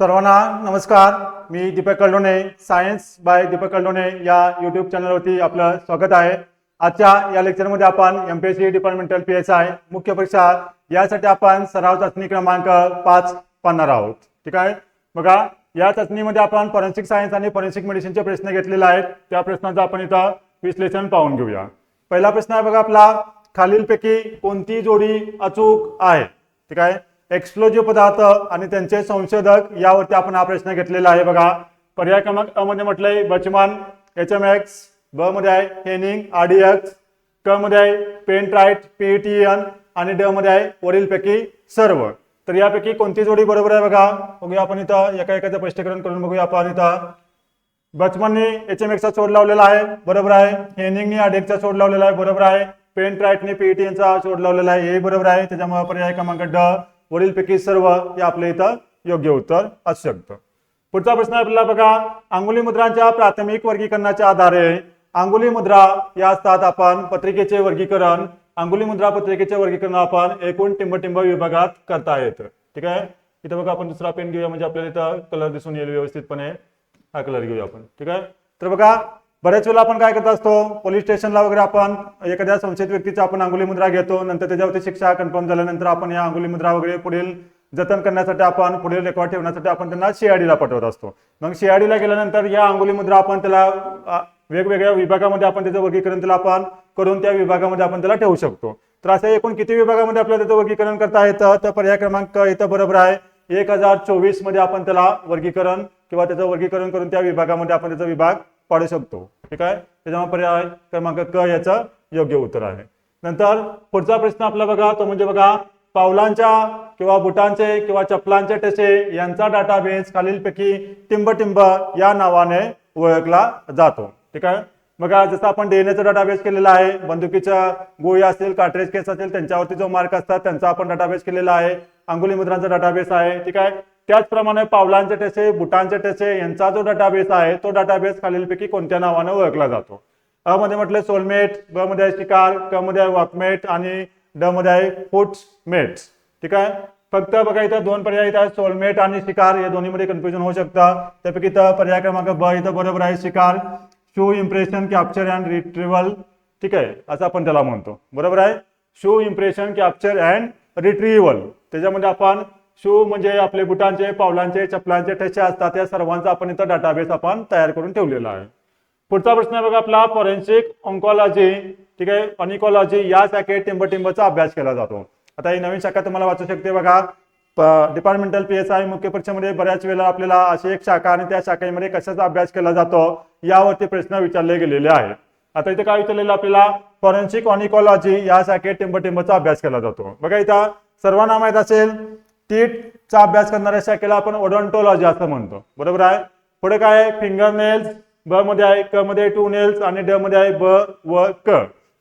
सर्वांना नमस्कार. मी दीपक कल्लोणे सायन्स बाय दीपक कल्लोणे या यूट्यूब चॅनलवरती आपलं स्वागत आहे. आजच्या या लेक्चरमध्ये आपण M P S C departmental P S I मुख्य परीक्षा यासाठी आपण सराव चाचणी क्रमांक पाच पाहणार आहोत. ठीक आहे? बघा या चाचणीमध्ये आपण फॉरेन्सिक सायन्स आणि फॉरेन्सिक मेडिसिनचे प्रश्न घेतलेले आहेत. त्या प्रश्नाचं आपण इथं विश्लेषण पाहून घेऊया. पहिला प्रश्न आहे बघा आपला खालीलपैकी कोणती जोडी अचूक आहे? ठीक आहे? एक्सप्लोजिव्ह पदार्थ आणि त्यांचे संशोधक यावरती आपण हा प्रश्न घेतलेला आहे बघा. पर्याय क्रमांक अ मध्ये म्हटलंय बचमान एच एम एक्स ब मध्ये आहे हेनिंग आरडीएक्स क मध्ये आहे पेंट्राईट पीईटीएन आणि ड मध्ये आहे वरीलपैकी सर्व. तर यापैकी कोणती जोडी बरोबर आहे बघा? बघूया आपण इथं. एका एकाचं स्पष्टीकरण करून बघूया आपण इथं. बचमनने एच एम एक्सचा शोध लावलेला आहे बरोबर आहे. हेनिंगने आडेकचा शोध लावलेला आहे बरोबर आहे. पेंट्राईटने पीईटीएनचा शोध लावलेला आहे हे बरोबर आहे. त्याच्यामुळे पर्याय क्रमांक ड. वरीलपैकी सर्व हे आपल्या इथं योग्य उत्तर असू शकतं. पुढचा प्रश्न आपल्याला बघा अंगुली मुद्रांच्या प्राथमिक वर्गीकरणाच्या आधारे अंगुली मुद्रा या असतात आपण पत्रिकेचे वर्गीकरण अंगुली मुद्रा पत्रिकेचे वर्गीकरण आपण एकूण टिंबटिंब विभागात करता येतं. ठीक आहे? इथं बघा आपण दुसरा पेन घेऊया म्हणजे आपल्याला इथं कलर दिसून येईल व्यवस्थितपणे. हा कलर घेऊया आपण. ठीक आहे? तर बघा बऱ्याच वेळेला आपण काय करत असतो पोलीस स्टेशनला वगैरे आपण एखाद्या संशयित व्यक्तीचा आपण अंगुली मुद्रा घेतो नंतर त्याच्यावरती शिक्षा कन्फर्म झाल्यानंतर आपण या अंगुली मुद्रा वगैरे पुढील जतन करण्यासाठी आपण पुढील रेकॉर्ड ठेवण्यासाठी आपण त्यांना सीआयडीला पाठवत असतो. मग सीआयडीला गेल्यानंतर या अंगुली मुद्रा आपण त्याला वेगवेगळ्या विभागामध्ये आपण त्याचं वर्गीकरण त्याला आपण करून त्या विभागामध्ये आपण त्याला ठेवू शकतो. तर असं एकूण किती विभागामध्ये आपल्याला त्याचं वर्गीकरण करता येतं? तर पर्याय क्रमांक इथं बरोबर आहे. एक हजार चोवीसमध्ये आपण त्याला वर्गीकरण किंवा त्याचं वर्गीकरण करून त्या विभागामध्ये आपण त्याचा विभाग पाडू शकतो. ठीक आहे त्याच्यामुळे पर्याय क्रमांक क याचं योग्य उत्तर आहे. नंतर पुढचा प्रश्न आपला बघा तो म्हणजे बघा पावलांच्या किंवा बुटांचे किंवा चपलांचे ठसे यांचा डाटाबेस खालीलपैकी टिंब-टिंब या नावाने ओळखला जातो. ठीक आहे? बघा जसं आपण डीएनएचा डाटाबेस केलेला आहे बंदुकीच्या गोळी असतील कार्ट्रेज केस असतील त्यांच्यावरती जो मार्क असतात त्यांचा आपण डाटाबेस केलेला आहे. अंगुली मुद्रांचा डाटाबेस आहे. ठीक आहे? त्याचप्रमाणे पावलांचे ठसे बुटांचे ठसे यांचा जो डाटाबेस आहे तो डाटाबेस खालीलपैकी कोणत्या नावाने ओळखला जातो? अ मध्ये म्हटलं सोलमेट ब मध्ये आहे शिकार क मध्ये आहे वॉकमेट आणि ड मध्ये आहे फुटमेट. ठीक आहे? फक्त बघा इथं दोन पर्याय इथं सोलमेट आणि शिकार. या दोन्हीमध्ये कन्फ्युजन होऊ शकतं. त्यापैकी इथं पर्याय क्रमांक ब इथं बरोबर आहे शिकार. Shoe impression capture and retrieval ठीक आहे? असं आपण त्याला म्हणतो. बरोबर आहे? Shoe impression capture and retrieval त्याच्यामध्ये आपण शू म्हणजे आपले बुटांचे पावलांचे चपलांचे ठसे असतात या सर्वांचा आपण इथं डाटाबेस आपण तयार करून ठेवलेला आहे. पुढचा प्रश्न आहे बघा आपला फॉरेन्सिक ऑन्कॉलॉजी ठीक आहे? ऑनिकॉलॉजी या शाखेत टिंबटिंबचा अभ्यास केला जातो. आता ही नवीन शाखा तुम्हाला वाचू शकते बघा. डिपार्टमेंटल पी एस आय मुख्य परीक्षेमध्ये बऱ्याच वेळेला आपल्याला अशी एक शाखा आणि त्या शाखेमध्ये कशाचा अभ्यास केला जातो यावरती प्रश्न विचारले गेलेले आहेत. आता इथे काय विचारलेलं आपल्याला? फॉरेन्सिक ऑनिकॉलॉजी या शाखेत टिंबटिंबचा अभ्यास केला जातो. बघा इथं सर्वांना माहीत असेल टीटचा अभ्यास करणाऱ्या शाखेला आपण ओडॉन्टोलॉजी असं म्हणतो. बरोबर आहे? पुढे काय आहे? फिंगर नेल्स ब मध्ये आहे क मध्ये टू नेल्स आणि ड मध्ये आहे ब व क.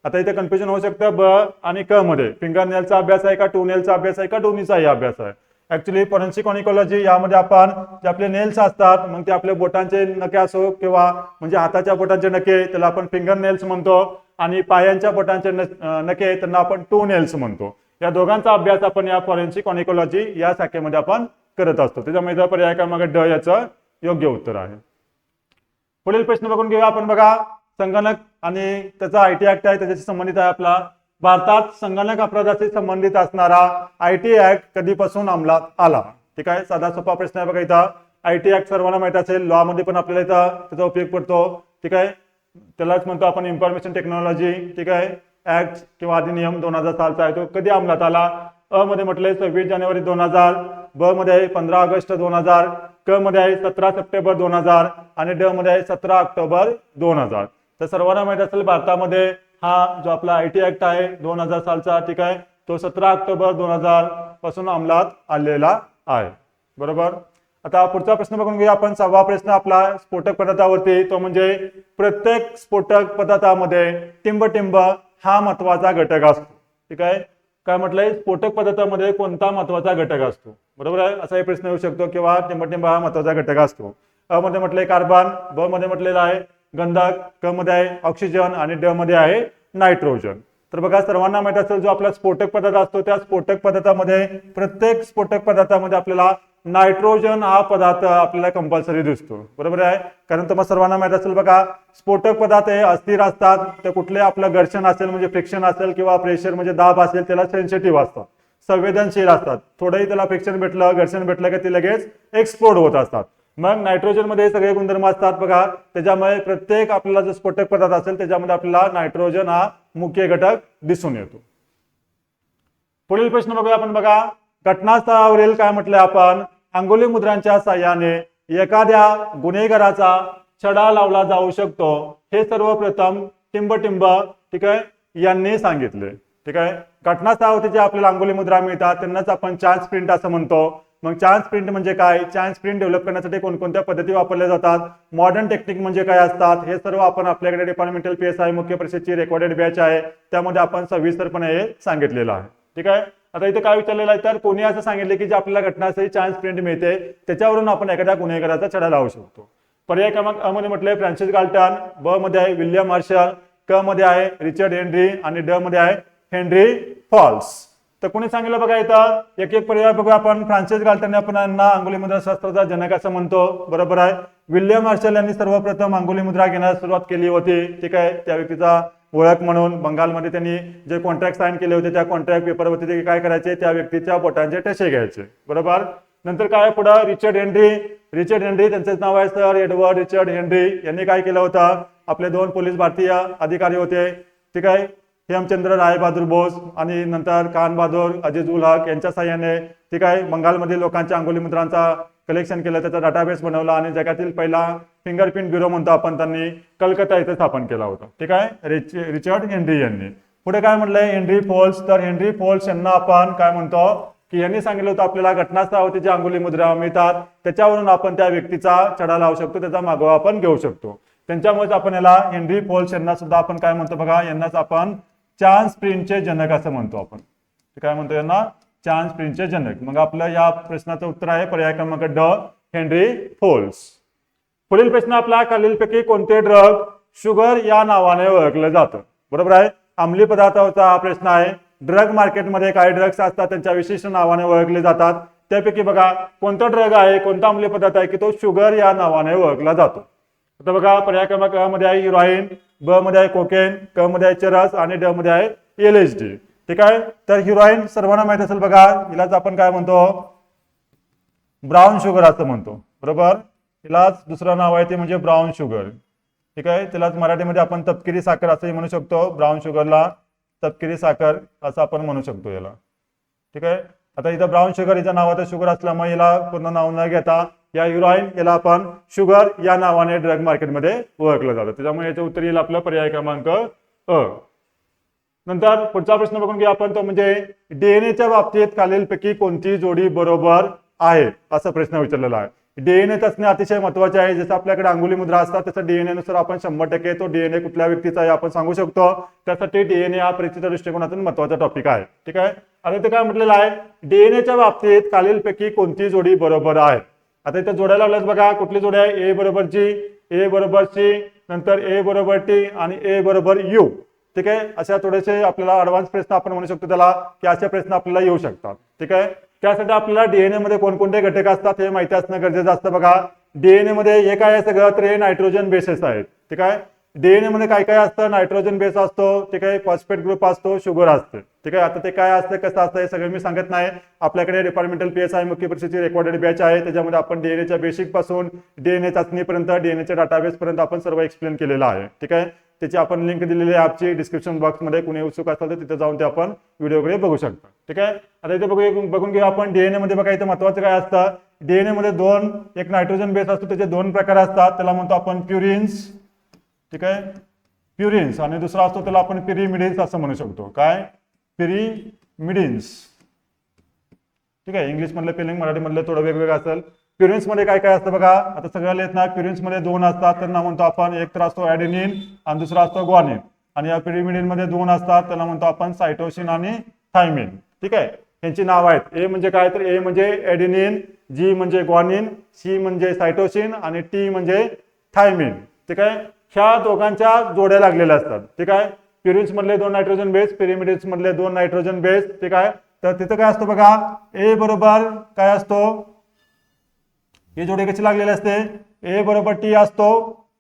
आता इथे कन्फ्युजन होऊ शकतं. ब आणि क मध्ये. फिंगर नेलचा अभ्यास आहे का? टू नेलचा अभ्यास आहे का? दोन्हीचाही अभ्यास आहे. ऍक्च्युली फॉरेन्सिक ऑनिकॉलॉजी यामध्ये आपण जे आपले नेल्स असतात मग ते आपले बोटांचे नके असो किंवा म्हणजे हाताच्या बोटांचे नके त्याला आपण फिंगर नेल्स म्हणतो. आणि पायांच्या बोटांचे नके त्यांना आपण टू नेल्स म्हणतो. या दोघांचा अभ्यास आपण या फॉरेन्सिक ऑनिकॉलॉजी या शाखेमध्ये आपण करत असतो. त्याच्यामुळे पर्याय क्रमांक ड याचं योग्य उत्तर आहे. पुढील प्रश्न बघून घेऊया. आपण बघा संगणक आणि त्याचा आयटी ऍक्ट आहे त्याच्याशी संबंधित आहे आपला. भारतात संगणक अपराधाशी संबंधित असणारा आयटी ऍक्ट कधीपासून अंमलात आला? ठीक आहे? साधा सोपा प्रश्न आहे बघा इथं. आयटी ऍक्ट सर्वांना माहीत असेल लॉ मध्ये पण आपल्याला इथं त्याचा उपयोग पडतो. ठीक आहे? त्यालाच म्हणतो आपण इन्फॉर्मेशन टेक्नॉलॉजी ठीक आहे? ऍक्ट किंवा अधिनियम दोन हजार सालचा आहे तो कधी अंमलात आला? अ मध्ये म्हटलंय सव्वीस जानेवारी दोन हजार ब मध्ये आहे पंधरा ऑगस्ट दोन हजार क मध्ये आहे सतरा सप्टेंबर दोन हजार आणि ड मध्ये आहे सतरा ऑक्टोबर दोन हजार. तर सर्वांना माहीत असेल भारतामध्ये हा जो आपला आय टी ऍक्ट आहे दोन हजार सालचा ठीक आहे? तो सतरा ऑक्टोबर दोन हजारपासून अंमलात आलेला आहे. बरोबर? आता पुढचा प्रश्न बघून घेऊया आपण. सहावा प्रश्न आपला स्फोटक पदार्थावरती तो म्हणजे प्रत्येक स्फोटक पदार्थामध्ये टिंब-टिंब हा महत्त्वाचा घटक असतो. ठीक आहे? काय म्हटलंय? स्फोटक पदार्थामध्ये कोणता महत्त्वाचा घटक असतो? बरोबर आहे? असाही प्रश्न येऊ शकतो किंवा टिंब-टिंब हा महत्त्वाचा घटक असतो. अ मध्ये म्हटलंय कार्बन ब मध्ये म्हटलेलं आहे गंधक क मध्ये आहे ऑक्सिजन आणि ड मध्ये आहे नायट्रोजन. तर बघा सर्वांना माहीत असेल जो आपला स्फोटक पदार्थ असतो त्या स्फोटक पदार्थामध्ये प्रत्येक स्फोटक पदार्थामध्ये आपल्याला नायट्रोजन हा पदार्थ आपल्याला कंपल्सरी दिसतो. बरोबर आहे? कारण तुम्हाला सर्वांना माहीत असेल बघा स्फोटक पदार्थ हे अस्थिर असतात ते कुठले आपलं घर्षण असेल म्हणजे फ्रिक्शन असेल किंवा प्रेशर म्हणजे दाब असेल त्याला सेन्सिटिव्ह असतात. संवेदनशील असतात. थोडंही त्याला फ्रिक्शन भेटलं घर्षण भेटलं की ते लगेच एक्सप्लोड होत असतात. मग नायट्रोजनमध्ये सगळे गुणधर्म असतात बघा त्याच्यामुळे प्रत्येक आपल्याला जो स्फोटक पदार्थ असेल त्याच्यामध्ये आपल्याला नायट्रोजन हा मुख्य घटक दिसून येतो. पुढील प्रश्न बघूया आपण बघा. घटनास्थळावरील काय म्हटलंय आपण? अंगुली मुद्रांच्या साह्याने एखाद्या गुन्हेगाराचा छडा लावला जाऊ शकतो. हे सर्वप्रथम टिंबटिंब ठीक आहे यांनी सांगितले. ठीक आहे घटनास्थळावरती जे आपल्याला अंगुली मुद्रा मिळतात त्यांनाच आपण चान्स प्रिंट असं म्हणतो. मग चान्स प्रिंट म्हणजे काय? चान्स प्रिंट डेव्हलप करण्यासाठी कोणकोणत्या पद्धती वापरल्या जातात? मॉडर्न टेक्निक म्हणजे काय असतात? हे सर्व आपण आपल्याकडे डिपार्टमेंटल पी एस आहे मुख्य परिषदची रेकॉर्डेड बॅच आहे. त्यामध्ये आपण सविस्तरपणे हे सांगितलेलं आहे. ठीक आहे? आता इथे काय विचारलेलं आहे? तर कोणी असं सांगितलं की जे आपल्याला घटनास्थळी चान्स प्रिंट मिळते त्याच्यावरून आपण एखाद्या गुन्हेगाराचा छडा लावू शकतो. पर्याय क्रमांक अ मध्ये म्हटलंय फ्रान्सिस गाल्टन ब मध्ये आहे विल्यम मार्शल क मध्ये आहे रिचर्ड हेनरी आणि ड मध्ये आहे हेनरी फॉल्स. तर कोणी सांगितलं बघा इथं? एक एक पर्याय बघू आपण. फ्रान्सिस गाल्टन आपण यांना अंगुली मुद्रा शास्त्राचा जनक असं म्हणतो. बरोबर आहे. विल्यम मार्शल यांनी सर्वप्रथम अंगुली मुद्रा घेण्यास सुरुवात केली होती. ठीक आहे? त्या व्यक्तीचा ओळख म्हणून बंगालमध्ये त्यांनी जे कॉन्ट्रॅक्ट साईन केले होते त्या कॉन्ट्रॅक्ट पेपरवरती ते काय करायचे? त्या व्यक्तीच्या बोटांचे ठसे घ्यायचे. बरोबर? नंतर काय पुढं? Richard Henry. रिचर्ड हेनरी त्यांचं नाव आहे सर एडवर्ड रिचर्ड हेनरी. यांनी काय केलं होतं? आपले दोन पोलीस भारतीय अधिकारी होते. ठीक आहे? हेमचंद्र राय बहादूर बोस आणि नंतर कान बहादूर अजिज उल हक यांच्या साह्याने. ठीक आहे? बंगालमधील लोकांच्या अंगोली मुद्रांचा कलेक्शन केलं त्याचा डाटाबेस बनवला आणि जगातील पहिला फिंगरप्रिंट ब्युरो म्हणतो आपण त्यांनी कलकत्ता इथे स्थापन केला होता. ठीक आहे? रिच रिचर्ड हेनरी यांनी. पुढे काय म्हटलंय? Henry Faulds. तर हेनरी फोल्स यांना आपण काय म्हणतो? की यांनी सांगितलं होतं आपल्याला घटनास्थळावरती ज्या अंगुली मुद्रा मिळतात त्याच्यावरून आपण त्या व्यक्तीचा चढा लावू शकतो त्याचा मागोवा आपण घेऊ शकतो. त्यांच्यामुळेच आपण याला हेनरी फोल्स यांना सुद्धा आपण काय म्हणतो बघा? यांनाच आपण चान्स प्रिंटचे जनक असं म्हणतो आपण. काय म्हणतो यांना? चान्स प्रिंटचे जनक. मग आपलं या प्रश्नाचं उत्तर आहे पर्याय क्रमांक ड हेनरी फोल्स. पुढील प्रश्न आपला खालीलपैकी कोणते ड्रग शुगर या नावाने ओळखलं जातं? बरोबर आहे? अंमली पदार्थाचा हा प्रश्न आहे. ड्रग मार्केटमध्ये काही ड्रग्स असतात त्यांच्या विशिष्ट नावाने ओळखले जातात. त्यापैकी बघा कोणता ड्रग आहे कोणता अंमली पदार्थ आहे की तो शुगर या नावाने ओळखला जातो? आता बघा पर्याय क्रमांक अ मध्ये आहे हिरोईन ब मध्ये आहे कोकेन क मध्ये आहे चरस आणि ड मध्ये आहे एल एच डी ठीक आहे? तर हिरोईन सर्वांना माहीत असेल बघा हिलाच आपण काय म्हणतो? ब्राऊन शुगर असं म्हणतो. बरोबर? तिलाच दुसरं नाव आहे ते म्हणजे ब्राऊन शुगर. ठीक आहे? तिलाच मराठीमध्ये आपण तपकिरी साखर असंही म्हणू शकतो. ब्राऊन शुगरला तपकिरी साखर असं आपण म्हणू शकतो याला. ठीक आहे? आता इथं ब्राऊन शुगर हिच्या नावाचं शुगर असल्यामुळे याला पूर्ण नाव न घेता या युराईन याला आपण शुगर या नावाने ड्रग मार्केटमध्ये ओळखलं जातं. त्याच्यामुळे याचं उत्तर येईल आपलं पर्याय क्रमांक अ. नंतर पुढचा प्रश्न बघून घ्या आपण तो म्हणजे डीएनएच्या बाबतीत खालीलपैकी कोणती जोडी बरोबर आहे? असा प्रश्न विचारलेला आहे. डीएनए असणे अतिशय महत्त्वाचे आहे. जसं आपल्याकडे अंगुली मुद्रा असतात तसं डीएनए नुसार आपण शंभर टक्के तो डीएनए कुठल्या व्यक्तीचा आहे आपण सांगू शकतो. त्यासाठी डीएनए हा परीक्षेच्या दृष्टिकोनातून महत्त्वाचा टॉपिक आहे. ठीक आहे? आता इथे काय म्हटलेलं आहे? डीएनएच्या बाबतीत खालीलपैकी कोणती जोडी बरोबर आहे? आता इथे जोड्या लावल्यास बघा. कुठली जोडी आहे? ए बरोबर जी ए बरोबर सी नंतर ए बरोबर टी आणि ए बरोबर यू ठीक आहे? अशा थोडेसे आपल्याला ऍडव्हान्स प्रश्न आपण म्हणू शकतो त्याला की असे प्रश्न आपल्याला येऊ शकतात. ठीक आहे? त्यासाठी आपल्याला डीएनए मध्ये कोणकोणते घटक असतात हे माहिती असणं गरजेचं असतं बघा. डीएनए मध्ये हे काय आहे सगळं? तर हे नायट्रोजन बेसेस आहेत. ठीक आहे? डीएनए मध्ये काय काय असतं? नायट्रोजन बेस असतो ठीक आहे? फॉस्फेट ग्रुप असतो शुगर असतं. ठीक आहे? आता ते काय असतं कसं असतं हे सगळं मी सांगत नाही. आपल्याकडे डिपार्टमेंटल पी एस आय मुख्य परीक्षेची रेकॉर्डेड बॅच आहे. त्याच्यामध्ये आपण डीएनएच्या बेसिकपासून डीएनए चाचणीपर्यंत डीएनएच्या डाटाबेस पर्यंत आपण सर्व एक्सप्लेन केलेलं आहे. ठीक आहे? त्याची आपण लिंक दिलेली आहे ॲपची डिस्क्रिप्शन बॉक्समध्ये कुणी उत्सुक असाल तर तिथे जाऊन ते आपण व्हिडिओकडे बघू शकता. ठीक आहे? आता इथे बघू बघून घेऊ आपण डीएनए मध्ये बघा इथे महत्वाचं काय असतं? डीएनए मध्ये दोन एक नायट्रोजन बेस असतो त्याचे दोन प्रकार असतात. त्याला म्हणतो आपण प्युरिन्स ठीक आहे? प्युरिन्स आणि दुसरा असतो त्याला आपण पिरिमिडिन्स असं म्हणू शकतो. काय? पिरिमिडिन्स ठीक आहे? इंग्लिश मधलं पेलिंग मराठी मधलं थोडं वेगवेगळं असेल. मध्ये काय काय असतं बघा? आता सगळ्याला येत ना प्युरिन्समध्ये दोन असतात. त्यांना म्हणतो आपण एक तर असतो ऍडेनिन आणि दुसरा असतो ग्वानिन आणि या पिरिमिडिनमध्ये दोन असतात. त्याला म्हणतो आपण सायटोसिन आणि थायमिन ठीक आहे? यांची नाव आहेत. ए म्हणजे काय? तर ए म्हणजे ऍडेनिन जी म्हणजे ग्वानिन सी म्हणजे सायटोसिन आणि टी म्हणजे थायमिन ठीक आहे? ह्या दोघांच्या जोड्या लागलेल्या असतात. ठीक आहे? प्युरिन्स मधले दोन नायट्रोजन बेस पिरिमिडिन्स मधले दोन नायट्रोजन बेस ठीक आहे? तर तिथं काय असतं बघा? ए बरोबर काय असतो? हे जोडी कशी लागलेली असते? ए बरोबर टी असतो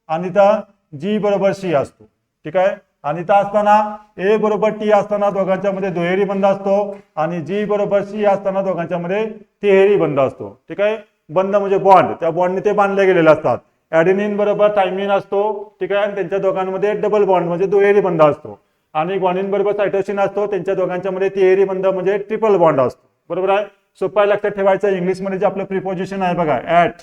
आणि तर जी बरोबर सी असतो. ठीक आहे? आणि इथं असताना ए बरोबर टी असताना दोघांच्या मध्ये दुहेरी बंद असतो आणि जी बरोबर सी असताना दोघांच्या मध्ये तिहेरी बंद असतो. ठीक आहे? बंद म्हणजे बॉन्ड त्या बॉन्डने ते बांधले गेलेले असतात. ऍडेनिन बरोबर टायमिन असतो. ठीक आहे? आणि त्यांच्या दोघांमध्ये डबल बॉन्ड म्हणजे दुहेरी बंद असतो. आणि ग्वानिन बरोबर सायटोसिन असतो. त्यांच्या दोघांच्या मध्ये तिहेरी बंद म्हणजे ट्रिपल बॉन्ड असतो. बरोबर आहे? सोपा लक्षात ठेवायचं इंग्लिशमध्ये जे आपलं प्रिपोजिशन आहे बघा ऍट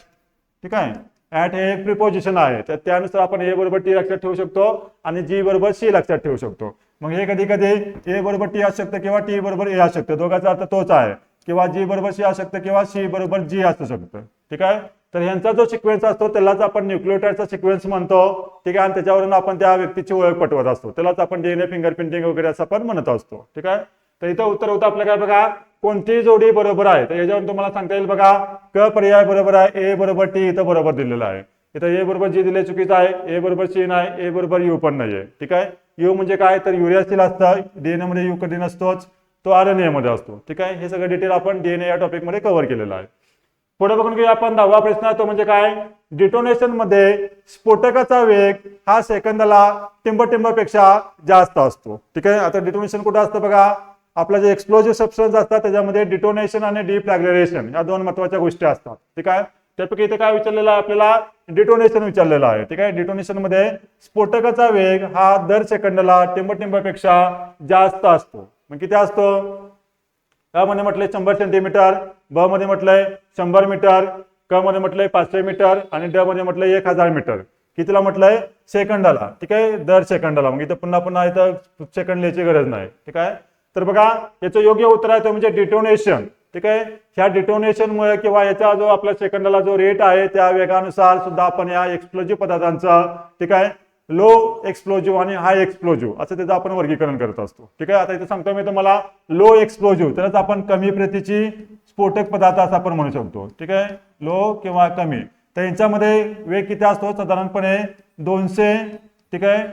ठीक आहे? ऍट हे एक प्रिपोजिशन आहे. तर त्यानुसार आपण ए बरोबर टी लक्षात ठेवू शकतो आणि जी बरोबर सी लक्षात ठेवू शकतो. मग हे कधी कधी ए बरोबर टी असू शकतं किंवा टी बरोबर ए असू शकतं. दोघांचा अर्थ तोच आहे. किंवा जी बरोबर सी असू शकतं किंवा सी बरोबर जी असू शकतं. ठीक आहे? तर यांचा जो सिक्वेन्स असतो त्यालाच आपण न्यूक्लिओटाईडचा सिक्वेन्स म्हणतो. ठीक आहे? आणि त्याच्यावरून आपण त्या व्यक्तीची ओळख पटवत असतो. त्यालाच आपण डीएनए फिंगरप्रिंटिंग वगैरे असं आपण म्हणत असतो. ठीक आहे? तर इथं उत्तर होतं आपलं काय बघा? कोणती जोडी बरोबर आहे? तर याच्यावर तुम्हाला सांगता येईल बघा क पर्याय बरोबर आहे ए बरोबर टी इथं बरोबर दिलेलं आहे. इथं ए बरोबर जी दिले चुकीचं आहे ए बरोबर सी नाही ए बरोबर यू पण नाहीये. ठीक आहे? यू म्हणजे काय? तर युरियासिल असतं डीएनए मध्ये यू कधी नसतोच तो आर एन ए मध्ये असतो. ठीक आहे? हे सगळं डिटेल आपण डीएनए या टॉपिकमध्ये कव्हर केलेलं आहे. पुढे बघून घेऊया आपण दहावा प्रश्न तो म्हणजे काय? डिटोनेशनमध्ये स्फोटकाचा वेग हा सेकंदाला टिंबटिंबापेक्षा जास्त असतो. ठीक आहे? आता डिटोनेशन कुठं असतं बघा? आपला जे एक्सप्लोजिव्ह सबस्टन्स असतात त्याच्यामध्ये डिटोनेशन आणि डिफ्लॅग्रेशन या दोन महत्त्वाच्या गोष्टी असतात. ठीक आहे? त्यापैकी इथे काय विचारलेलं आहे आपल्याला? डिटोनेशन विचारलेलं आहे. ठीक आहे? डिटोनेशनमध्ये स्फोटकाचा वेग हा दर सेकंडला टिंबटिंबापेक्षा जास्त असतो. मग किती असतो? अ मध्ये म्हटलंय शंभर सेंटीमीटर ब मध्ये म्हटलंय शंभर मीटर क मध्ये म्हटलंय पाचशे मीटर आणि ड मध्ये म्हटलंय एक हजार मीटर. कितीला म्हटलंय? सेकंडाला. ठीक आहे? दर सेकंडाला. मग इथं पुन्हा पुन्हा इथं सेकंड लिहायची गरज नाही. ठीक आहे? तर बघा याचं योग्य उत्तर आहे तो म्हणजे डिटोनेशन ठीक आहे? ह्या डिटोनेशनमुळे किंवा याचा जो आपल्या सेकंदाला जो रेट आहे त्या वेगानुसार सुद्धा आपण या एक्सप्लोजिव्ह पदार्थांचा ठीक आहे? लो एक्सप्लोजिव्ह आणि हाय एक्सप्लोजिव्ह असं त्याचं आपण वर्गीकरण करत असतो. ठीक आहे? आता इथं सांगतो मी तुम्हाला लो एक्सप्लोजिव्ह तरच आपण कमी प्रतीची स्फोटक पदार्थ असं आपण म्हणू शकतो. ठीक आहे? लो किंवा कमी. तर यांच्यामध्ये वेग किती असतो? साधारणपणे दोनशे ठीक आहे?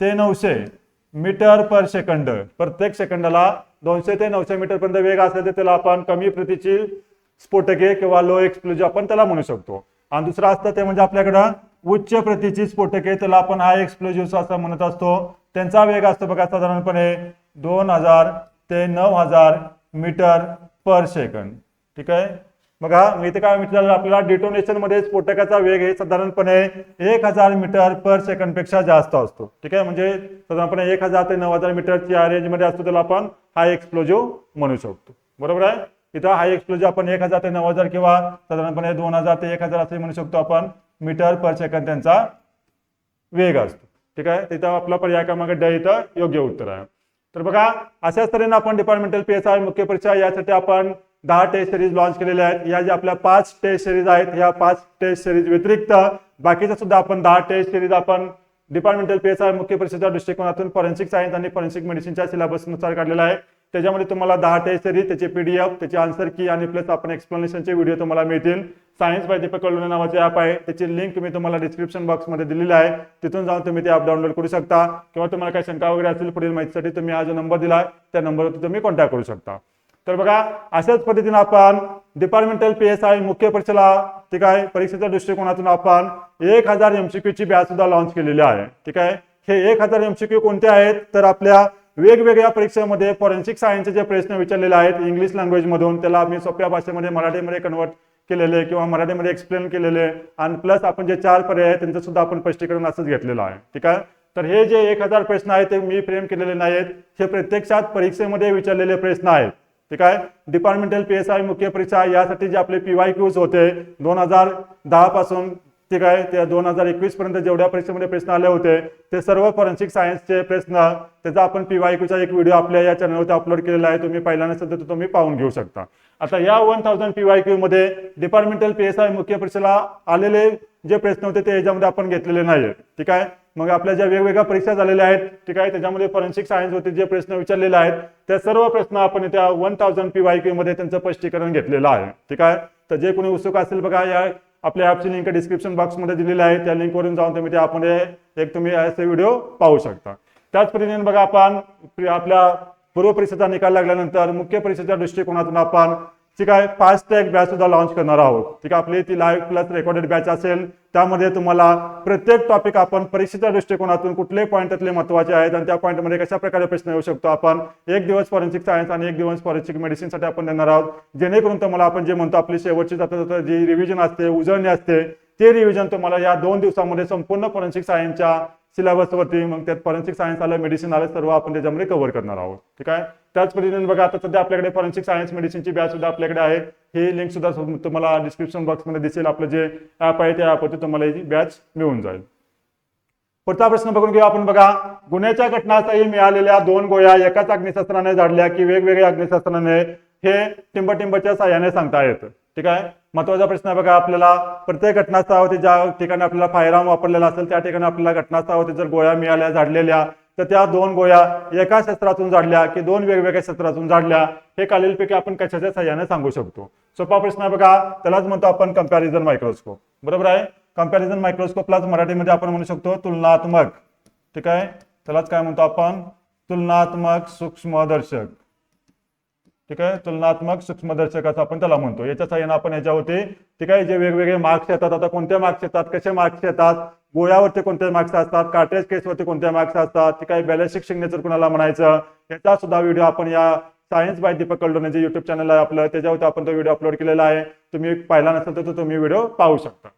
ते नऊशे. मीटर पर सेकंद प्रत्येक सेकंदाला दोनशे ते नऊशे मीटर पर्यंत वेग असेल तर त्याला आपण कमी प्रतीची स्फोटके किंवा लो एक्सप्लोजिव्ह आपण त्याला म्हणू शकतो. आणि दुसरं असतं ते म्हणजे आपल्याकडं उच्च प्रतीची स्फोटके त्याला आपण हाय एक्सप्लोजिव्ह असं म्हणत असतो. त्यांचा वेग असतो बघा साधारणपणे दोन हजार ते नऊ हजार मीटर पर सेकंद ठीक आहे? बघा इथे काय म्हटलं आपल्याला डिटोनेशनमध्ये स्फोटकाचा वेग हे साधारणपणे एक हजार मीटर पर सेकंडपेक्षा जास्त असतो. ठीक आहे? म्हणजे साधारणपणे एक हजार ते नऊ हजार मीटरच्या रेंजमध्ये असतो त्याला आपण हाय एक्सप्लोजिव्ह म्हणू शकतो. बरोबर आहे? इथं हाय एक्सप्लोजिव्ह आपण एक हजार ते नऊ हजार किंवा साधारणपणे दोन हजार ते एक हजार असे म्हणू शकतो आपण. मीटर पर सेकंद त्यांचा वेग असतो. ठीक आहे? तिथं आपला पर्याय क्रमांक ड इथं योग्य उत्तर आहे. तर बघा अशाच तऱ्हेने आपण डिपार्टमेंटल पी एस आय मुख्य परीक्षा यासाठी आपण दहा टेस्ट सिरीज लॉन्च केलेल्या आहेत. या ज्या आपल्या पाच टेस्ट सिरीज आहेत ह्या पाच टेस्ट सिरीज व्यतिरिक्त बाकीच्या सुद्धा आपण दहा टेस्ट सिरीज आपण डिपार्टमेंटल पी एस आय मुख्य परीक्षेच्या दृष्टिकोनातून फॉरेन्सिक सायन्स आणि फॉरेन्सिक मेडिसिनच्या सिलेबसनुसार काढलेला आहे. त्याच्यामध्ये तुम्हाला दहा टेस्ट सिरीज त्याचे पीडीएफ त्याचे आन्सर की आणि प्लस आपण एक्सप्लेनेशनचे व्हिडिओ तुम्हाला मिळतील. सायन्स बाय दीपक कळवणे नावाचे ॲप आहे. त्याची लिंक मी तुम्हाला डिस्क्रिप्शन बॉक्समध्ये दिलेली आहे. तिथून जाऊन तुम्ही ते ॲप डाउनलोड करू शकता. किंवा तुम्हाला काही शंका वगैरे असेल पुढील माहितीसाठी तुम्ही हा जो नंबर दिला आहे त्या नंबरवरती तुम्ही कॉन्टॅक्ट करू शकता. तर बघा अशाच पद्धतीने आपण डिपार्टमेंटल पी एस आय मुख्य परीक्षेला ठीक आहे परीक्षेच्या दृष्टिकोनातून आपण एक हजार एमसीक्यू ची बॅच सुद्धा लॉन्च केलेली आहे ठीक आहे. हे एक हजार एमसीक्यू कोणते आहेत? तर आपल्या वेगवेगळ्या परीक्षेमध्ये फॉरेन्सिक सायन्सचे जे प्रश्न विचारलेले आहेत इंग्लिश लँग्वेज मधून त्याला मी सोप्या भाषेमध्ये मराठीमध्ये कन्वर्ट केलेले किंवा मराठीमध्ये एक्सप्लेन केलेले. आणि प्लस आपण जे चार पर्याय आहेत त्यांचं सुद्धा आपण स्पष्टीकरण असंच घेतलेलं आहे ठीक आहे. तर हे जे एक हजार प्रश्न आहेत ते मी फ्रेम केलेले नाहीत. हे प्रत्यक्षात परीक्षेमध्ये विचारलेले प्रश्न आहेत. ठीक आहे डिपार्टमेंटल पी एस आय मुख्य परीक्षा यासाठी जे आपले पी वाय क्यूज होते दोन हजार दहा पासून ठीक आहे ते दोन हजार एकवीस पर्यंत जेवढ्या परीक्षेमध्ये प्रश्न आले होते ते सर्व फॉरेन्सिक सायन्सचे प्रश्न त्याचा आपण पी वाय क्यूचा एक व्हिडिओ आपल्या या चॅनलवरती अपलोड केलेला आहे तुम्ही पाहिला नसेल तर तुम्ही पाहून घेऊ शकता. आता या one thousand P Y Q मध्ये डिपार्टमेंटल पी एस आय मुख्य परीक्षेला आलेले जे प्रश्न होते ते याच्यामध्ये आपण घेतलेले नाही ठीक आहे? मग आपल्या ज्या वेगवेगळ्या परीक्षा झालेल्या आहेत ठीक आहे त्याच्यामध्ये फॉरेन्सिक सायन्स होते जे प्रश्न विचारलेले आहेत त्या सर्व प्रश्न आपण त्या one thousand P Y Q मध्ये त्यांचं स्पष्टीकरण घेतलेलं आहे ठीक आहे? तर जे कोणी उत्सुक असेल बघा या आपल्या ॲपची लिंक डिस्क्रिप्शन बॉक्समध्ये दिलेली आहे त्या लिंकवरून जाऊन तुम्ही त्यामध्ये एक तुम्ही असे व्हिडिओ पाहू शकता. त्याच पद्धतीने बघा आपण आपल्या पूर्व परीक्षेचा निकाल लागल्यानंतर मुख्य परीक्षेच्या दृष्टिकोनातून आपण ठीक आहे फास्ट ट्रॅक बॅच सुद्धा लॉन्च करणार आहोत. ठीक आहे आपली ती लाईव्ह प्लस रेकॉर्डेड बॅच असेल त्यामध्ये तुम्हाला प्रत्येक टॉपिक आपण परीक्षेच्या दृष्टिकोनातून कुठले पॉईंट त्यातले महत्त्वाचे आहेत आणि त्या पॉईंटमध्ये कशा प्रकारे प्रश्न येऊ शकतो आपण एक दिवस फॉरेन्सिक सायन्स आणि एक दिवस फॉरेन्सिक मेडिसिनसाठी आपण देणार आहोत. जेणेकरून तुम्हाला आपण जे म्हणतो आपली शेवटची जाता जाता जी रिव्हिजन असते उजळणी असते ते रिव्हिजन तुम्हाला या दोन दिवसामध्ये संपूर्ण फॉरेन्सिक सायन्सच्या सिलेबसवरती मग त्यात फॉरेन्सिक सायन्स आलं मेडिसिन आलं सर्व आपण त्याच्यामध्ये कव्हर करणार आहोत. ठीक आहे? त्याच पद्धतीने बघा आता सध्या आपल्याकडे फॉरेन्सिक सायन्स मेडिसिनची बॅच सुद्धा आपल्याकडे आहे. ही लिंक सुद्धा तुम्हाला डिस्क्रिप्शन बॉक्समध्ये दिसेल. आपलं जे ॲप आहे त्या ॲपवरती तुम्हाला ही बॅच मिळून जाईल. पुढचा प्रश्न बघून घेऊ आपण बघा. गुन्ह्याच्या घटनास्थळी मिळालेल्या दोन गोळ्या एकाच अग्निशस्त्राने झाडल्या की वेगवेगळ्या अग्निशस्त्राने हे टिंबटिंबच्या साह्याने सांगता येतं. ठीक आहे? महत्त्वाचा प्रश्न आहे बघा आपल्याला. प्रत्येक घटनास्थळावरती ज्या ठिकाणी आपल्याला फायराम वापरलेला असेल त्या ठिकाणी आपल्याला घटनास्थळावरती जर गोळ्या मिळाल्या झाडलेल्या तर त्या दोन गोळ्या एका शस्त्रातून झाडल्या की दोन वेगवेगळ्या शस्त्रातून झाडल्या हे खालीलपैकी आपण कशाच्या सहाय्याने सांगू शकतो? सोपा प्रश्न आहे बघा त्यालाच म्हणतो आपण कंपॅरिझन मायक्रोस्कोप बरोबर आहे? कंपॅरिझन मायक्रोस्कोपलाच मराठीमध्ये आपण म्हणू शकतो तुलनात्मक. ठीक आहे? त्यालाच काय म्हणतो आपण? तुलनात्मक सूक्ष्मदर्शक. ठीक आहे? तुलनात्मक सूक्ष्मदर्शक असं आपण त्याला म्हणतो. याच्या साह्याने आपण याच्यावरती ठीक आहे? जे वेगवेगळे मार्क्स येतात आता कोणते मार्क्स येतात? कसे मार्क्स येतात? गोळ्यावरती कोणते मार्क्स असतात कार्टेज केसवरती कोणते मार्क्स असतात ते काही बॅलेन्सिक सिग्नेचर कुणाला म्हणायचं याचा सुद्धा व्हिडिओ आपण या सायन्स बाय दीपक कल्डोने जे युट्यूब चॅनल आहे आपलं त्याच्यावरती आपण तो व्हिडिओ अपलोड केलेला आहे. तुम्ही पाहिला नसेल तर तो तुम्ही व्हिडिओ पाहू शकता.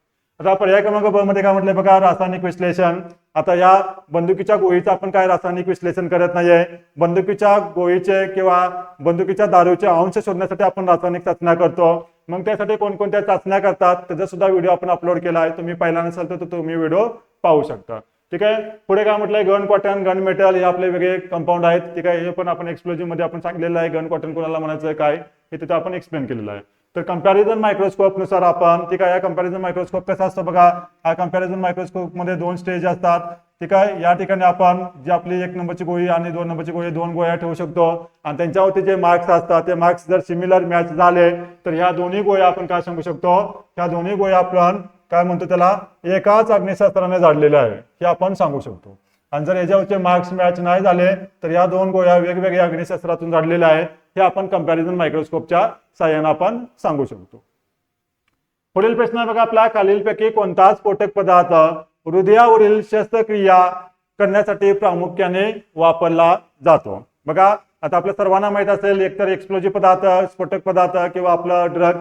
आता पर्याय क्रमांक ब मध्ये काय म्हटलंय बघा रासायनिक विश्लेषण. आता या बंदुकीच्या गोळीचं आपण काय रासायनिक विश्लेषण करत नाहीये? बंदुकीच्या गोळीचे किंवा बंदुकीच्या दारूचे अंश शोधण्यासाठी आपण रासायनिक चाचण्या करतो. मग त्यासाठी कोणकोणत्या चाचण्या करतात त्याचा सुद्धा व्हिडिओ आपण अपलोड केला आहे. तुम्ही पाहिला नसाल तर तुम्ही व्हिडिओ पाहू शकता. ठीक आहे? पुढे काय म्हटलंय? गन कॉटन गन मेटल हे आपले वेगळे कंपाऊंड आहेत. ठीक आहे? हे पण आपण एक्सप्लोजिव्हमध्ये आपण सांगितलेलं आहे. गन कॉटन कोणाला म्हणायचं काय? हे तिथे आपण एक्सप्लेन केलेलं आहे. तर कंपॅरिझन मायक्रोस्कोपनुसार आपण ठीक आहे या कंपॅरिझन मायक्रोस्कोप कसा असतो बघा. हा कंपॅरिझन मायक्रोस्कोपमध्ये दोन स्टेज असतात. ठीक आहे या ठिकाणी आपण जी आपली एक नंबरची गोळी आणि दोन नंबरची गोळी दोन गोळ्या ठेवू शकतो. आणि त्यांच्यावरती जे मार्क्स असतात ते मार्क्स जर सिमिलर मॅच झाले तर ह्या दोन्ही गोळ्या आपण काय सांगू शकतो? ह्या दोन्ही गोळ्या आपण काय म्हणतो त्याला? एकाच अग्निशास्त्राने झाडलेल्या आहे हे आपण सांगू शकतो. आणि जर याच्यावरचे मार्क्स मॅच नाही झाले तर या दोन गोळ्या वेगवेगळ्या अग्निशास्त्रातून झाडलेल्या आहेत. हे आपण कंपॅरिझन मायक्रोस्कोपच्या सहाय्यानं आपण सांगू शकतो. पुढील प्रश्न आहे बघा आपला खालीलपैकी कोणताच स्फोटक पदार्थ हृदयावरील शस्त्रक्रिया करण्यासाठी प्रामुख्याने वापरला जातो. बघा आता आपल्या सर्वांना माहीत असेल एकतर एक्सप्लोजिव्ह पदार्थ स्फोटक पदार्थ किंवा आपलं ड्रग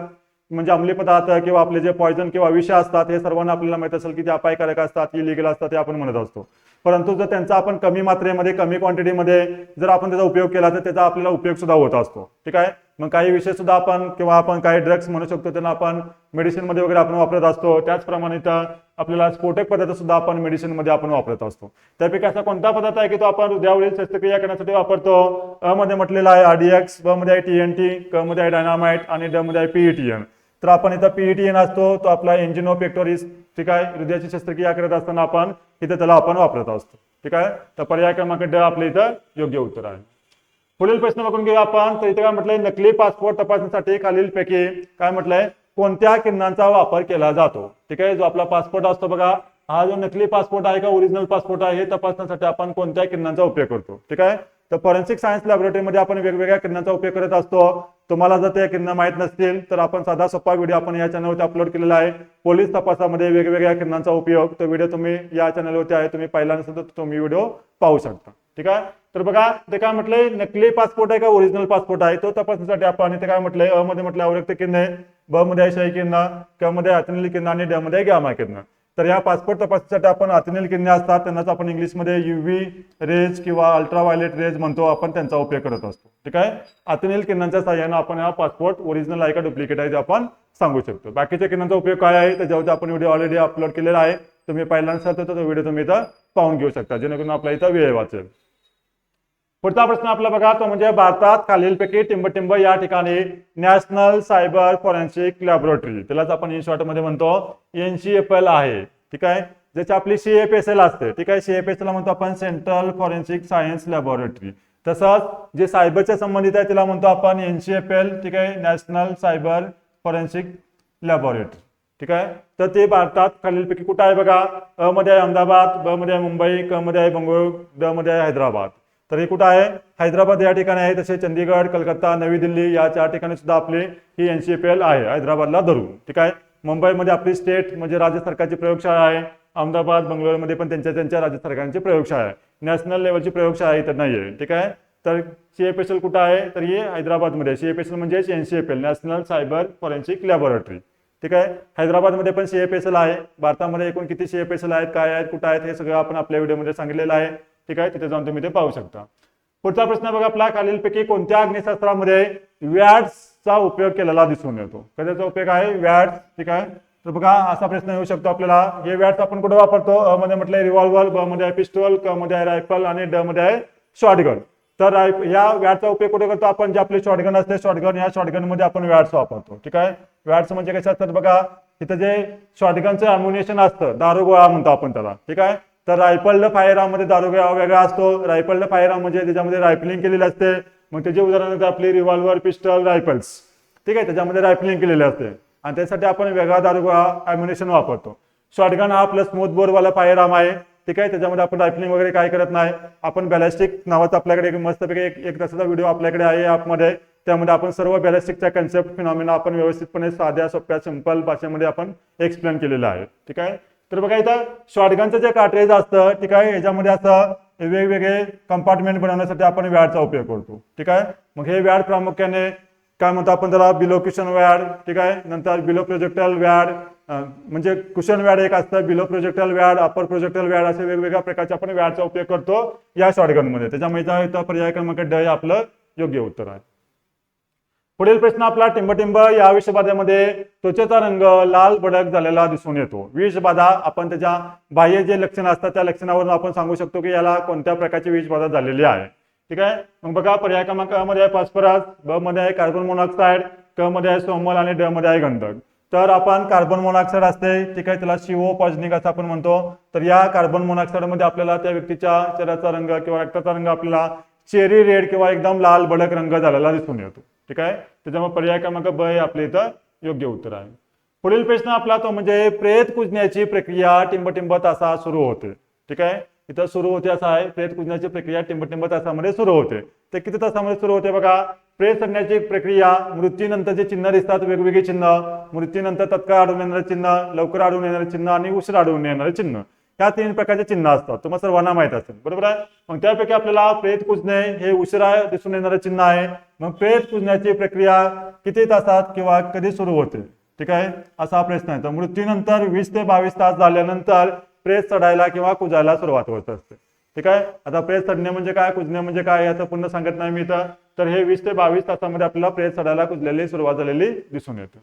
म्हणजे अंमली पदार्थ किंवा आपले जे पॉयझन किंवा विष असतात हे सर्वांना आपल्याला माहीत असेल की ते अपायकारक असतात इलिगल असतात हे आपण म्हणत असतो. परंतु जर त्यांचा आपण कमी मात्रेमध्ये कमी क्वांटिटीमध्ये जर आपण त्याचा उपयोग केला तर त्याचा आपल्याला उपयोग सुद्धा होत असतो. ठीक आहे? मग काही विषय सुद्धा आपण किंवा आपण काही ड्रग्स म्हणू शकतो त्यांना आपण मेडिसिनमध्ये वगैरे आपण वापरत असतो. त्याचप्रमाणे तर आपल्याला स्फोटक पदार्थ सुद्धा आपण मेडिसिनमध्ये आपण वापरत असतो. त्यापैकी असा कोणता पदार्थ आहे की तो आपण हृदयावरील शस्त्रक्रिया करण्यासाठी वापरतो? अ मध्ये म्हटलेला आहे आरडीएक्स ब मध्ये आहे टीएनटी क मध्ये आहे डायनामाइट आणि ड मध्ये आहे पीईटीएन तर आपण इथं पीईटी एन असतो तो आपला एन्जिनो पेक्टोरिस ठीक आहे? हृदयाची शस्त्रक्रिया करत असताना आपण इथं त्याला आपण वापरत असतो ठीक आहे? तर पर्याय क्रमांक ड आपल्या इथं योग्य उत्तर आहे. पुढील प्रश्न बघून घेऊ आपण. तर इथे काय म्हटलंय? नकली पासपोर्ट तपासण्यासाठी खालीलपैकी काय म्हटलंय? कोणत्या किरणांचा वापर केला जातो? ठीक आहे? जो आपला पासपोर्ट असतो बघा हा जो नकली पासपोर्ट आहे का ओरिजिनल पासपोर्ट आहे हे तपासण्यासाठी आपण कोणत्या किरणांचा उपयोग करतो? ठीक आहे? तर फॉरेन्सिक सायन्स लॅबोरेटरीमध्ये आपण वेगवेगळ्या किरणांचा उपयोग करत असतो. तुम्हाला जर ते किरण माहीत नसतील तर आपण साधा सोपा व्हिडिओ आपण या चॅनलवरती अपलोड केलेला आहे. पोलीस तपासामध्ये वेगवेगळ्या किरणांचा उपयोग. तो व्हिडिओ तुम्ही या चॅनलवरती आहे. तुम्ही पाहिला नसेल तर तुम्ही व्हिडिओ पाहू शकता. ठीक आहे? तर बघा ते काय म्हटलंय? नकली पासपोर्ट आहे का ओरिजिनल पासपोर्ट आहे? तो तपासण्यासाठी आपण ते काय म्हटलंय? अ मध्ये म्हटलं अवरक्त किरण ब मध्ये शाही किरण क मध्ये अतिनील किरण आणि ड मध्ये गॅमा किरण. तर या पासपोर्ट तपासणीसाठी आपण अतिनील किरणे असतात. त्यांनाच आपण इंग्लिशमध्ये युव्ही रेज किंवा अल्ट्राव्हायलेट रेज म्हणतो आपण त्यांचा उपयोग करत असतो. ठीक आहे? अतिनील किरणांच्या साह्यानं आपण हा पासपोर्ट ओरिजिनल आहे का डुप्लिकेट आहे ते आपण सांगू शकतो. बाकीच्या किरणांचा उपयोग काय आहे त्याच्यावरती आपण व्हिडिओ ऑलरेडी अपलोड केलेला आहे तुम्ही पाहिला नसेल तर तो व्हिडिओ तुम्ही इथं पाहून घेऊ शकता. जेणेकरून आपला इथं वेळ वाचेल. पुढचा प्रश्न आपला बघा तो म्हणजे भारतात खालीलपैकी टिंबटिंब या ठिकाणी नॅशनल सायबर फॉरेन्सिक लॅबोरेटरी त्यालाच आपण इन शॉर्टमध्ये म्हणतो एनसीएफएल आहे. ठीक आहे? ज्याची आपली सीएफएसएल असते. ठीक आहे? सीएफएसएल म्हणतो आपण सेंट्रल फॉरेन्सिक सायन्स लॅबोरेटरी तसंच जे सायबरच्या संबंधित आहे त्याला म्हणतो आपण एनसीएफएल ठीक आहे? नॅशनल सायबर फॉरेन्सिक लॅबोरेटरी ठीक आहे? तर ते भारतात खालीलपैकी कुठं आहे बघा? अ मध्ये आहे अहमदाबाद ब मध्ये आहे मुंबई क मध्ये आहे बंगळुरू द मध्ये आहे हैदराबाद. तर हे कुठं आहे? हैदराबाद या ठिकाणी आहे तसे चंदीगड कलकत्ता नवी दिल्ली या चार ठिकाणी सुद्धा आपली ही एन सी पी एल आहे हैदराबादला धरून. ठीक आहे? मुंबईमध्ये आपली स्टेट म्हणजे राज्य सरकारची प्रयोगशाळा आहे. अहमदाबाद बंगलोरमध्ये पण त्यांच्या त्यांच्या राज्य सरकारची प्रयोगशाळा आहे. नॅशनल लेवलची प्रयोगशाळा इथं नाही आहे ठीक आहे? तर सी एफ एस एल कुठं आहे? तर ही हैदराबादमध्ये सी एफ एस एल म्हणजे N C F L national cyber forensic laboratory ठीक आहे? हैदराबादमध्ये पण सी एफ एस एल आहे. भारतामध्ये एकूण किती सी एफ एस एल आहेत काय आहेत कुठं आहेत हे सगळं आपण आपल्या व्हिडिओमध्ये सांगितलेलं आहे. ठीक आहे? तिथे जाऊन तुम्ही ते पाहू शकता. पुढचा प्रश्न बघा आपला खालीलपैकी कोणत्या अग्निशास्त्रामध्ये व्याट्सचा उपयोग केलेला दिसून येतो? कशाचा उपयोग आहे? व्याट्स ठीक आहे? तर बघा असा प्रश्न येऊ शकतो आपल्याला. हे व्याट्स आपण कुठे वापरतो? अ मध्ये म्हटलंय रिव्हॉल्वर ब मध्ये आहे पिस्टॉल क मध्ये आहे रायफल आणि ड मध्ये आहे शॉटगन तर या व्याटचा उपयोग कुठे करतो आपण? जे आपले शॉटगन असते शॉटगन या शॉटगनमध्ये आपण व्याट्स वापरतो. ठीक आहे? व्याट्स म्हणजे कसे असतात बघा? इथं जे शॉटगनचं अम्युनेशन असतं दारुगोळा म्हणतो आपण त्याला. ठीक आहे? तर रायफल्ड फायरामध्ये दारुगा वेगळा असतो. रायफल्ड फायरा म्हणजे त्याच्यामध्ये रायफलिंग केलेली असते. मग त्याचे उदाहरण आपली रिव्हॉल्वर पिस्टल रायफल्स ठीक आहे? त्याच्यामध्ये रायफलिंग केलेली असते. आणि त्यासाठी आपण वेगळा दारुगा अम्युनेशन वापरतो. शॉटगन हा आपला स्मूथ बोरवाला फायराम आहे. ठीक आहे? त्याच्यामध्ये आपण रायफलिंग वगैरे काय करत नाही. आपण बॅलॅस्टिक नावाचा आपल्याकडे एक मस्तपैकी एक एक तासाचा व्हिडिओ आपल्याकडे आहे ॲपमध्ये त्यामध्ये आपण सर्व बॅलॅस्टिकच्या कन्सेप्ट फिनॉमिना आपण व्यवस्थितपणे साध्या सोप्या सिंपल भाषेमध्ये आपण एक्सप्लेन केलेलं आहे. ठीक आहे? तर बघा इथं शॉटगनचं जे कार्ट्रेज असतं ठीक आहे याच्यामध्ये असं वेगवेगळे कंपार्टमेंट बनवण्यासाठी आपण व्याडचा उपयोग करतो ठीक आहे? मग हे व्याड प्रामुख्याने काय म्हणतो आपण त्याला? बिलो क्युशन वॅड ठीक आहे? नंतर बिलो प्रोजेक्टल वॅड म्हणजे कुशन वॅड एक असतं below projectile wad upper projectile wad असे वेगवेगळ्या प्रकारचे आपण वॅडचा उपयोग करतो या शॉटगनमध्ये त्याच्यामुळे पर्याय क्रमांक ड हे आपलं योग्य उत्तर आहे. पुढील प्रश्न आपला टिंबटिंब या विषबाधेमध्ये त्वचेचा रंग लाल भडक झालेला दिसून येतो. विषबाधा आपण त्याच्या बाह्य जे लक्षणं असतात त्या लक्षणावरून आपण सांगू शकतो की याला कोणत्या प्रकारची विषबाधा झालेली आहे. ठीक आहे? मग बघा पर्याय क्रमांकामध्ये मध्ये आहे फॉस्फरस ब मध्ये आहे कार्बन मोनॉक्साईड क मध्ये आहे सोमल आणि ड मध्ये आहे गंधक. तर आपण कार्बन मोनॉक्साईड असते ठीक आहे? त्याला शिओ पॉझिनिक असं आपण म्हणतो. तर या कार्बन मोनॉक्साईडमध्ये आपल्याला त्या व्यक्तीच्या चेहऱ्याचा रंग किंवा रक्ताचा रंग आपल्याला चेरी रेड किंवा एकदम लाल भडक रंग झालेला दिसून येतो. ठीक आहे? त्याच्यामुळे पर्याय क्रमांक ब हे आपल्या इथं योग्य उत्तर आहे. पुढील प्रश्न आपला तो म्हणजे प्रेत कुजण्याची प्रक्रिया टिंबटिंब तासा सुरू होते. ठीक आहे? इथं सुरू होते असं आहे. प्रेत कुजण्याची प्रक्रिया टिंबटिंब तासामध्ये सुरू होते. ते किती तासामध्ये सुरू होते बघा? प्रेत सडण्याची प्रक्रिया मृत्यूनंतरचे चिन्ह दिसतात वेगवेगळे चिन्ह. मृत्यूनंतर तत्काळ आढळून येणारे चिन्ह लवकर आढळून येणारे चिन्ह आणि उशीर आढळून येणारे चिन्ह. ह्या तीन प्रकारचे चिन्ह असतात. तुम्हाला सर्वांना माहीत असेल. बरोबर आहे? मग त्यापैकी आपल्याला प्रेत कुजणे हे उशिरा दिसून येणारे चिन्ह आहे. मग प्रेत कुजण्याची प्रक्रिया किती तासात किंवा कधी सुरू होते? ठीक आहे? असा प्रश्न आहे. तर मृत्यूनंतर वीस ते बावीस तास झाल्यानंतर प्रेत चढायला किंवा कुजायला सुरुवात होत असते. ठीक आहे? आता प्रेत चढणे म्हणजे काय? कुजणे म्हणजे काय? याचं पुन्हा सांगत नाही मी इथं. तर हे वीस ते बावीस तासामध्ये आपल्याला प्रेत चढायला कुजलेली सुरुवात झालेली दिसून येते.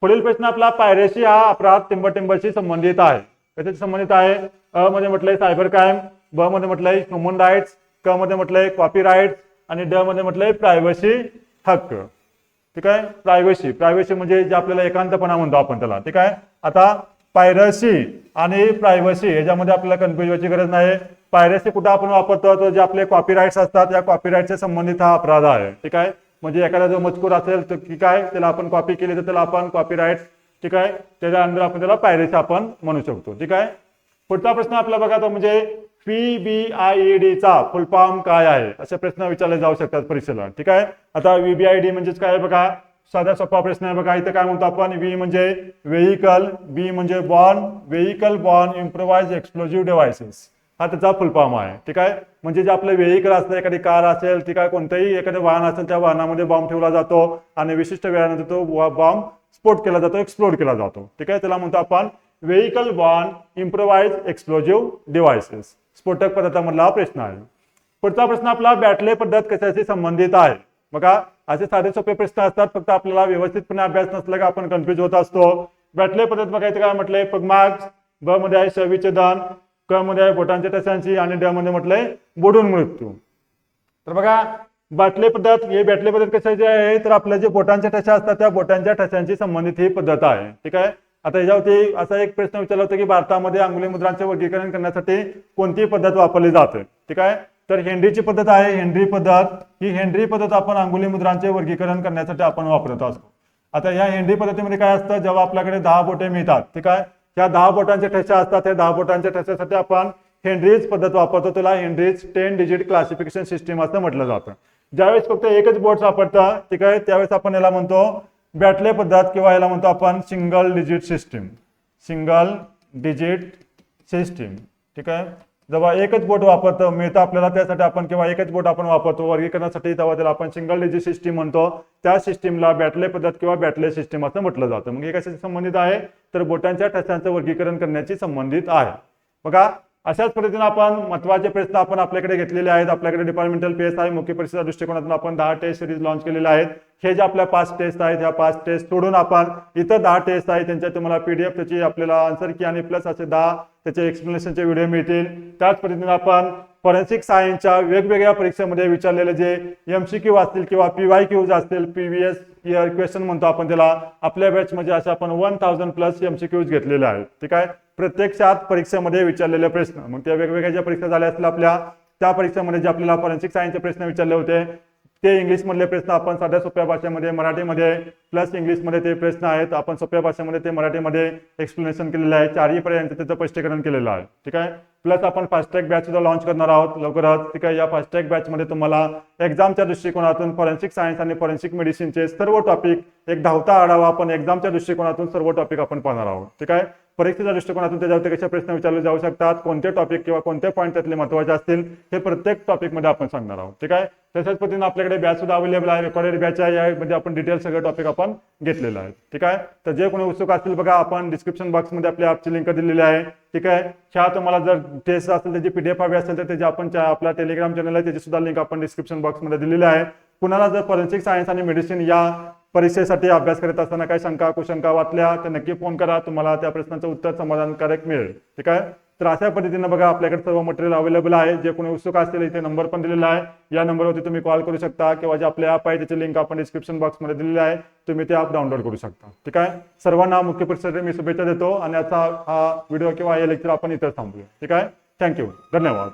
पुढील प्रश्न आपला पायरेसी हा अपराध टिंबटिंबशी संबंधित आहे. कशाशी संबंधित आहे. अ मध्ये म्हटलंय सायबर क्राईम ब मध्ये म्हटलंय ह्युमन राईट्स क मध्ये म्हटलंय कॉपी राईट्स आणि ड मध्ये म्हटलंय प्रायव्हसी हक्क. ठीक आहे? प्रायव्हसी प्रायव्हसी म्हणजे जे आपल्याला एकांतपणा म्हणतो आपण त्याला. ठीक आहे? आता पायरसी आणि प्रायव्हसी याच्यामध्ये आपल्याला कन्फ्युज व्हायची गरज नाही. पायरसी कुठं आपण वापरतो? तर जे आपले कॉपीराईट्स असतात या कॉपीराईटच्या संबंधित हा अपराध आहे. ठीक आहे? म्हणजे एखादा जो मजकूर असेल तर की काय त्याला आपण कॉपी केली तर त्याला आपण कॉपीराईट ठीक आहे? त्याच्यानंतर आपण त्याला पायरेसी आपण म्हणू शकतो. ठीक आहे? पुढचा प्रश्न आपला बघा तो म्हणजे P B I E D चा फुल फॉर्म काय आहे? असे प्रश्न विचारले जाऊ शकतात परीक्षेला ठीक आहे? आता व्हीबीआय डी म्हणजेच काय बघा? साधा सोपा प्रश्न आहे बघा. इथं काय म्हणतो आपण? व्ही म्हणजे व्हेकल बी म्हणजे borne vehicle borne improvised explosive devices हा त्याचा फुल फॉर्म आहे. ठीक आहे? म्हणजे जे आपलं व्हेकल असतं एखादी कार असेल ठीक आहे कोणतंही एखादं वाहन असेल त्या वाहनामध्ये बॉम्ब ठेवला जातो आणि विशिष्ट वेळानंतर तो बॉम्ब स्फोट केला जातो एक्सप्लोर केला जातो. ठीक आहे? त्याला म्हणतो आपण vehicle borne improvised explosive devices स्फोटक पदार्थामधला हा प्रश्न आहे. पुढचा प्रश्न आपला बॅटले पद्धत कशाशी संबंधित आहे? बघा असे साधे सोपे प्रश्न असतात फक्त आपल्याला व्यवस्थितपणे अभ्यास नसला का आपण कन्फ्युज होत असतो. बॅटले पद्धत बघायचं काय म्हटलंय पगमार्क्स ब मध्ये आहे शवीचे दान क मध्ये आहे बोटांच्या टशांची आणि ड मध्ये म्हटलंय बुडून मृत्यू. तर बघा बाटले पद्धत हे बॅटले पद्धत कशाचे आहे तर आपल्या जे बोटांच्या ठशा असतात त्या बोटांच्या ठशांशी संबंधित ही पद्धत आहे. ठीक आहे? आता याच्यावरती असा एक प्रश्न विचारला होता की भारतामध्ये अंगुली मुद्रांचे वर्गीकरण करण्यासाठी कोणती पद्धत वापरली जाते? ठीक आहे? तर हेनरीची पद्धत आहे. हेनरी पद्धत ही हेनरी पद्धत आपण अंगुली मुद्रांचे वर्गीकरण करण्यासाठी आपण वापरत असतो. आता या हेनरी पद्धतीमध्ये काय असतं? जेव्हा आपल्याकडे दहा बोटे मिळतात ठीक आहे? ह्या दहा बोटांच्या ठशा असतात त्या दहा बोटांच्या ठशासाठी आपण हेनरीज पद्धत वापरतो. त्याला Henry's ten digit classification system असं म्हटलं जातं. ज्यावेळेस फक्त एकच बोर्ड वापरतं ठीक आहे त्यावेळेस आपण याला म्हणतो बॅटले पद्धत किंवा याला म्हणतो आपण single digit system single digit system ठीक आहे? जेव्हा एकच बोट वापरतो मिळतं आपल्याला त्यासाठी आपण किंवा एकच बोट आपण वापरतो वर्गीकरणासाठी तेव्हा त्याला आपण सिंगल डिजिट सिस्टीम म्हणतो. त्या सिस्टीमला बॅटले पद्धत किंवा बॅटले सिस्टीम असं म्हटलं जातं. मग हे कशाशी संबंधित आहे? तर बोटांच्या ठसांचं वर्गीकरण करण्याची संबंधित आहे. बघा अशाच पद्धतीने आपण महत्त्वाचे प्रश्न आपण आपल्याकडे घेतलेले आहेत. आपल्याकडे डिपार्टमेंटल पीएस आहे. मुख्य परीक्षेच्या दृष्टिकोनातून आपण दहा टेस्ट सिरीज लॉन्च केलेल्या आहेत. हे जे आपल्या पाच टेस्ट आहेत ह्या पाच टेस्ट सोडून आपण इतर दहा टेस्ट आहेत त्यांच्या तुम्हाला पीडीएफ त्याची आपल्याला आन्सर की आणि प्लस असे दहा त्याचे एक्सप्लेनेशनचे व्हिडिओ मिळतील. त्याच पद्धतीने आपण फॉरेन्सिक सायन्सच्या वेगवेगळ्या परीक्षेमध्ये विचारलेले जे एमसीक्यू असतील किंवा पीवाय क्यूज असतील पीव्हीएस इयर क्वेश्चन म्हणतो आपण त्याला आपल्या बॅचमध्ये असे आपण वन थाउजंड प्लस एमसीक्यूज घेतलेले आहेत. ठीक आहे? प्रत्यक्षात परीक्षेमध्ये विचारलेले प्रश्न. मग त्या वेगवेगळ्या ज्या परीक्षा झाल्या असतील आपल्या त्या परीक्षेमध्ये जे आपल्याला फॉरेन्सिक सायन्सचे प्रश्न विचारले होते ते इंग्लिशमधले प्रश्न आपण साध्या सोप्या भाषेमध्ये मराठीमध्ये प्लस इंग्लिशमध्ये ते प्रश्न आहेत. आपण सोप्या भाषेमध्ये ते मराठीमध्ये एक्सप्लेनेशन केलेलं आहे. चारही पर्यायांचं त्याचं स्पष्टीकरण केलेलं आहे. ठीक आहे? प्लस आपण फास्टॅग बॅच सुद्धा लॉन्च करणार आहोत लवकरच. ठीक आहे? या फास्टॅग बॅचमध्ये तुम्हाला एक्झामच्या दृष्टिकोनातून फॉरेन्सिक सायन्स आणि फॉरेन्सिक मेडिसिनचे सर्व टॉपिक एक धावता आढावा आपण एक्झामच्या दृष्टिकोनातून सर्व टॉपिक आपण पाहणार आहोत. ठीक आहे? परीक्षेच्या दृष्टिकोनातून त्याच्यावरती कशा प्रश्न विचारले जाऊ शकतात कोणते टॉपिक किंवा कोणते पॉईंट त्यातले महत्त्वाचे असतील हे प्रत्येक टॉपिकमध्ये आपण सांगणार आहोत. ठीक आहे? तशाच पद्धतीने आपल्याकडे बॅच सुद्धा अवेलेबल आहे रेकॉर्डेड बॅच आहे यामध्ये आपण डिटेल सगळे टॉपिक आपण घेतलेलं आहे ठीक आहे? तर जे कोणी उत्सुक असतील बघा आपण डिस्क्रिप्शन बॉक्समध्ये आपल्या ॲपची लिंक दिलेली आहे. ठीक आहे? ह्या तुम्हाला जर टेस्ट असेल त्याची पीडीएफ हवी असेल तर त्याची आपण आपला टेलिग्राम चॅनल आहे त्याची सुद्धा लिंक आपण डिस्क्रिप्शन बॉक्समध्ये दिलेली आहे. कुणाला जर फॉरेन्सिक सायन्स आणि मेडिसिन या परीक्षेसाठी अभ्यास करत असताना काही शंका कुशंका वाटल्या तर नक्की फोन करा. तुम्हाला त्या प्रश्नाचं उत्तर समाधानकारक मिळेल. ठीक आहे? तर अशा पद्धतीनं बघा आपल्याकडे सर्व मटेरियल अवेलेबल आहे. जे कोणी उत्सुक असतील इथे नंबर पण दिलेला आहे. या नंबरवरती तुम्ही कॉल करू शकता किंवा जे आपले ॲप आहे त्याची लिंक आपण डिस्क्रिप्शन बॉक्समध्ये दिलेली आहे. तुम्ही ते ॲप डाउनलोड करू शकता. ठीक आहे? सर्वांना मुख्य परीक्षेसाठी मी शुभेच्छा देतो आणि आता हा व्हिडिओ किंवा हे लेक्चर आपण इथं थांबूया. ठीक आहे? थँक्यू धन्यवाद.